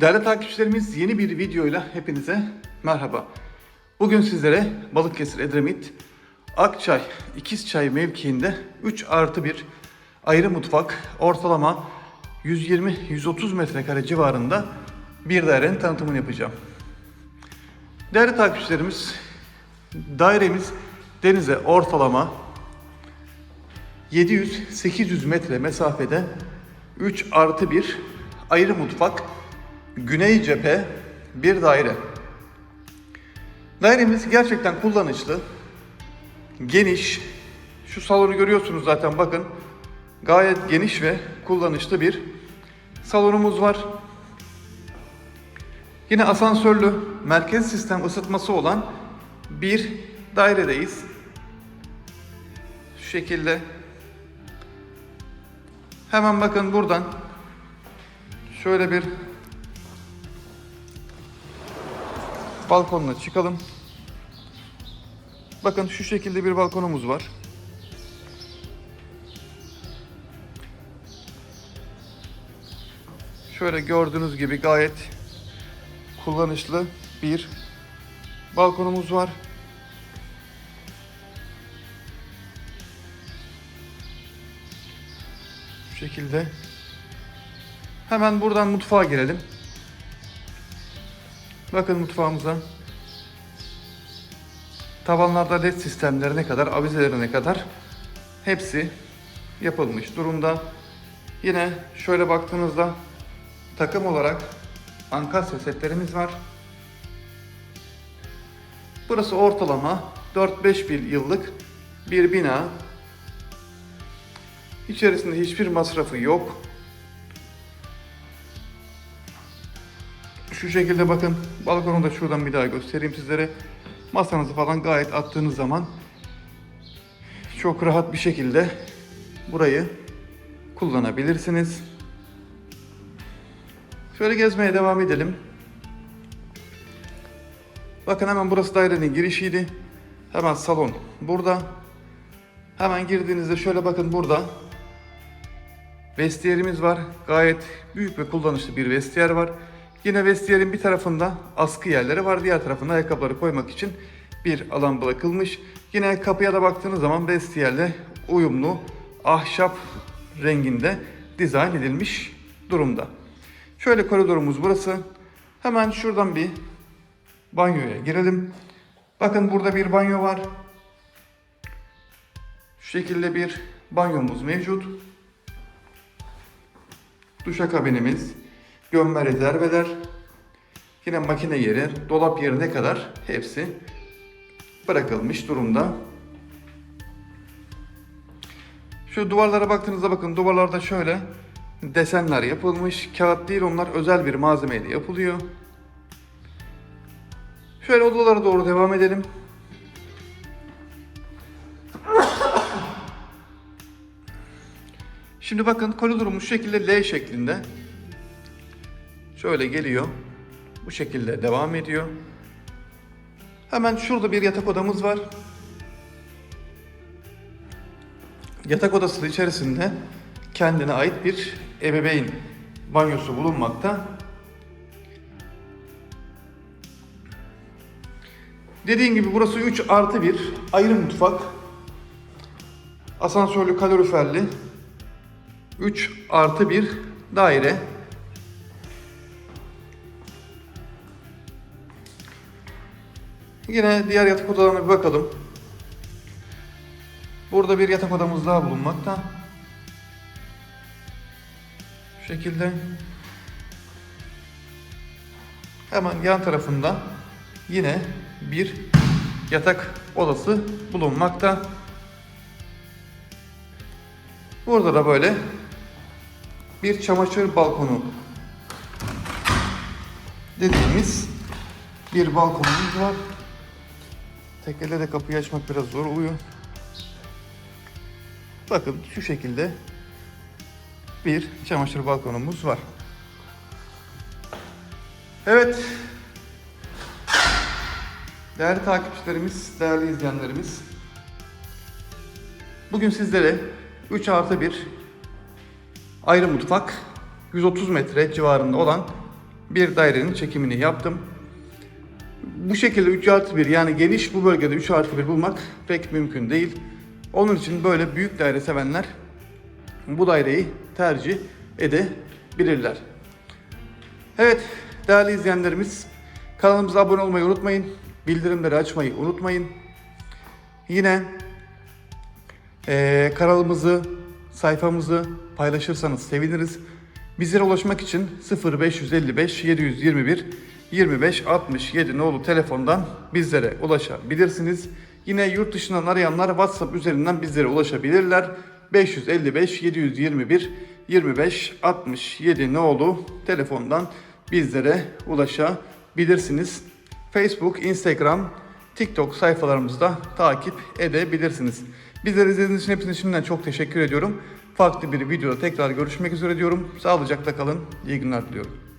Değerli takipçilerimiz yeni bir videoyla hepinize merhaba. Bugün sizlere Balıkesir Edremit Akçay İkizçay mevkiinde 3 artı 1 ayrı mutfak ortalama 120-130 metrekare civarında bir dairenin tanıtımını yapacağım. Değerli takipçilerimiz dairemiz denize ortalama 700-800 metre mesafede 3 artı 1 ayrı mutfak, güney cephe bir daire. Dairemiz gerçekten kullanışlı, geniş. Şu salonu görüyorsunuz zaten bakın. Gayet geniş ve kullanışlı bir salonumuz var. Yine asansörlü merkez sistem ısıtması olan bir dairedeyiz. Şu şekilde Hemen bakın buradan şöyle bir balkonla çıkalım. Bakın şu şekilde bir balkonumuz var. Şöyle gördüğünüz gibi gayet kullanışlı bir balkonumuz var. Şu şekilde. Hemen buradan mutfağa girelim. Bakın mutfağımıza. Tavanlarda led sistemlerine kadar, avizelerine kadar hepsi yapılmış durumda. Yine şöyle baktığınızda takım olarak ankastre setlerimiz var. Burası ortalama 4-5 bir yıllık bir bina. İçerisinde hiçbir masrafı yok. Şu şekilde bakın balkonu da şuradan bir daha göstereyim sizlere. Masanızı falan gayet attığınız zaman çok rahat bir şekilde burayı kullanabilirsiniz. Şöyle gezmeye devam edelim. Bakın hemen burası dairenin girişiydi. Hemen salon burada. Hemen girdiğinizde şöyle bakın burada Vestiyerimiz var. Gayet büyük ve kullanışlı bir vestiyer var. Yine vestiyerin bir tarafında askı yerleri var. Diğer tarafında ayakkabıları koymak için bir alan bırakılmış. Yine kapıya da baktığınız zaman vestiyerle uyumlu ahşap renginde dizayn edilmiş durumda. Şöyle koridorumuz burası. Hemen şuradan bir banyoya girelim. Bakın burada bir banyo var. Şu şekilde bir banyomuz mevcut duşakabinimiz, gömme rezerveler, yine makine yeri, dolap yerine kadar hepsi bırakılmış durumda. Şu duvarlara baktığınızda bakın duvarlarda şöyle desenler yapılmış. Kağıt değil onlar özel bir malzemeyle yapılıyor. Şöyle odalara doğru devam edelim. Şimdi bakın koridorumuz şu şekilde L şeklinde. Şöyle geliyor. Bu şekilde devam ediyor. Hemen şurada bir yatak odamız var. Yatak odası içerisinde kendine ait bir ebeveyn banyosu bulunmakta. Dediğim gibi burası 3 artı 1 ayrı mutfak. Asansörlü kaloriferli 3 artı 1 daire. Yine diğer yatak odalarına bir bakalım. Burada bir yatak odamız daha bulunmakta. Şu şekilde. Hemen yan tarafında yine bir yatak odası bulunmakta. Burada da böyle bir çamaşır balkonu dediğimiz bir balkonumuz var. Tek elle de kapıyı açmak biraz zor oluyor. Bakın şu şekilde bir çamaşır balkonumuz var. Evet. Değerli takipçilerimiz, değerli izleyenlerimiz. Bugün sizlere 3 artı 1 ayrı mutfak 130 metre civarında olan bir dairenin çekimini yaptım. Bu şekilde 3 artı 1 yani geniş bu bölgede 3 artı 1 bulmak pek mümkün değil. Onun için böyle büyük daire sevenler bu daireyi tercih edebilirler. Evet değerli izleyenlerimiz kanalımıza abone olmayı unutmayın. Bildirimleri açmayı unutmayın. Yine eee, kanalımızı, sayfamızı paylaşırsanız seviniriz. Bizlere ulaşmak için 0555 721 25 67 nolu telefondan bizlere ulaşabilirsiniz. Yine yurt dışından arayanlar WhatsApp üzerinden bizlere ulaşabilirler. 555 721 25 67 nolu telefondan bizlere ulaşabilirsiniz. Facebook, Instagram, TikTok sayfalarımızda takip edebilirsiniz. Bizleri izlediğiniz için hepsine şimdiden çok teşekkür ediyorum. Farklı bir videoda tekrar görüşmek üzere diyorum. Sağlıcakla kalın. İyi günler diliyorum.